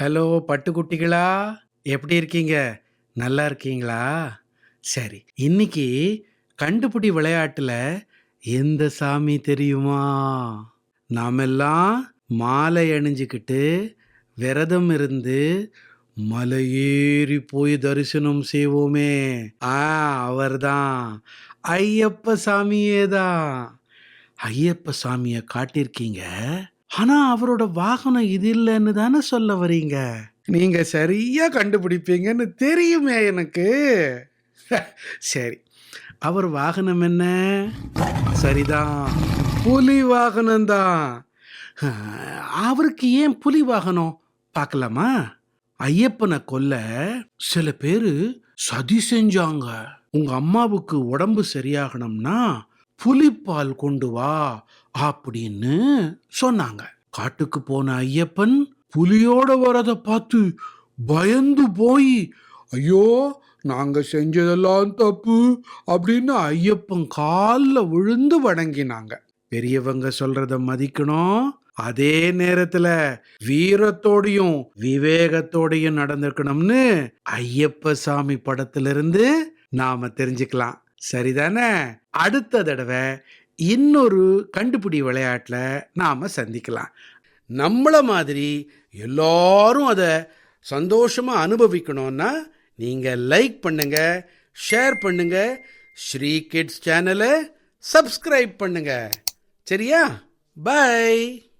Hello பட்டுக்குட்டிகளா? எப்படி இருக்கீங்க? நல்லா இருக்கீங்களா? சரி இன்னைக்கு கண்டுபிடி விளையாட்டில் எந்த சாமி தெரியுமா? நாமெல்லாம் மாலை அணிஞ்சுக்கிட்டு விரதம் இருந்து மலை ஏறி போய் தரிசனம் செய்வோமே. ஆ அவர்தான். ஐயப்ப சாமியே தான் ஐயப்ப சாமியை காட்டியிருக்கீங்க? ஆனா அவரோட வாகனம் இது இல்லைன்னு தானே சொல்ல வரீங்க? நீங்க சரியா கண்டுபிடிப்பீங்கன்னு தெரியுமே எனக்கு. சரி. அவர் வாகனம் என்ன? சரிதான். புலி வாகனம்தான் அவருக்கு ஏன் புலி வாகனம்? பார்க்கலாமா? ஐயப்பனை கொல்ல சில பேரு சதி செஞ்சாங்க. உங்க அம்மாவுக்கு உடம்பு சரியாகணும்னா புலிப்பால் கொண்டு வா அப்படின்னு சொன்னாங்க. காட்டுக்கு போன ஐயப்பன் புலியோட வரத பார்த்து பயந்து போய் ஐயோ நாங்க செஞ்சதெல்லாம் தப்பு அப்படின்னு ஐயப்பன் காலில் விழுந்து வணங்கினாங்க. பெரியவங்க சொல்றத மதிக்கணும். அதே நேரத்துல வீரத்தோடையும் விவேகத்தோடையும் நடந்திருக்கணும்னு ஐயப்ப சாமி படத்திலிருந்து நாம தெரிஞ்சுக்கலாம். சரிதானே? அடுத்த தடவை இன்னொரு கண்டுபிடி விளையாட்டில் நாம் சந்திக்கலாம். நம்மளை மாதிரி எல்லாரும் அதை சந்தோஷமாக அனுபவிக்கணும்னா நீங்கள் லைக் பண்ணுங்க ஷேர் பண்ணுங்க ஸ்ரீ கிட்ஸ் சேனலை சப்ஸ்கிரைப் பண்ணுங்க. சரியா? பை